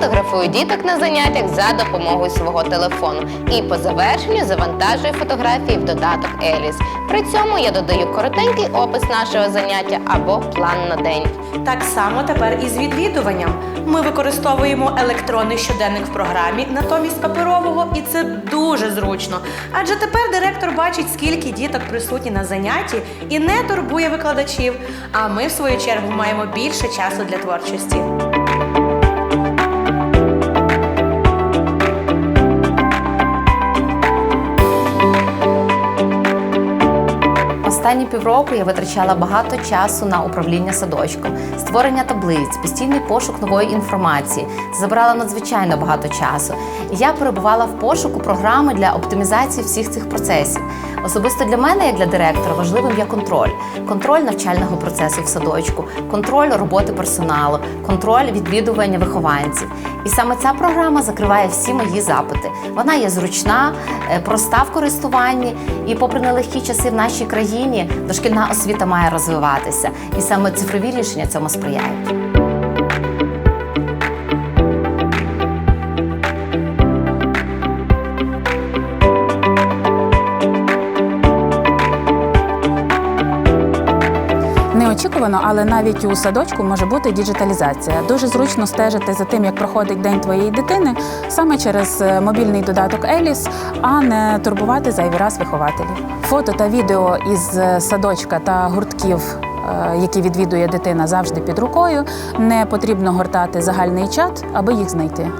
фотографую діток на заняттях за допомогою свого телефону і по завершенню завантажую фотографії в додаток Еліс. При цьому я додаю коротенький опис нашого заняття або план на день. Так само тепер і з відвідуванням. Ми використовуємо електронний щоденник в програмі натомість паперового, і це дуже зручно. Адже тепер директор бачить, скільки діток присутні на занятті і не турбує викладачів. А ми, в свою чергу, маємо більше часу для творчості. Останні півроку я витрачала багато часу на управління садочком, створення таблиць, постійний пошук нової інформації. Це забрало надзвичайно багато часу. І я перебувала в пошуку програми для оптимізації всіх цих процесів. Особисто для мене, як для директора, важливим є контроль: контроль навчального процесу в садочку, контроль роботи персоналу, контроль відвідування вихованців. І саме ця програма закриває всі мої запити. Вона є зручна, е, проста в користуванні, і, попри нелегкі часи в нашій країні, дошкільна освіта має розвиватися. І саме цифрові рішення цьому сприяють. Неочікувано, але навіть у садочку може бути діджиталізація. Дуже зручно стежити за тим, як проходить день твоєї дитини, саме через е, мобільний додаток Еліс, а не турбувати зайвий раз вихователів. Фото та відео із е, садочка та гуртків. е, Які відвідує дитина завжди під рукою, не потрібно гортати загальний чат, аби їх знайти.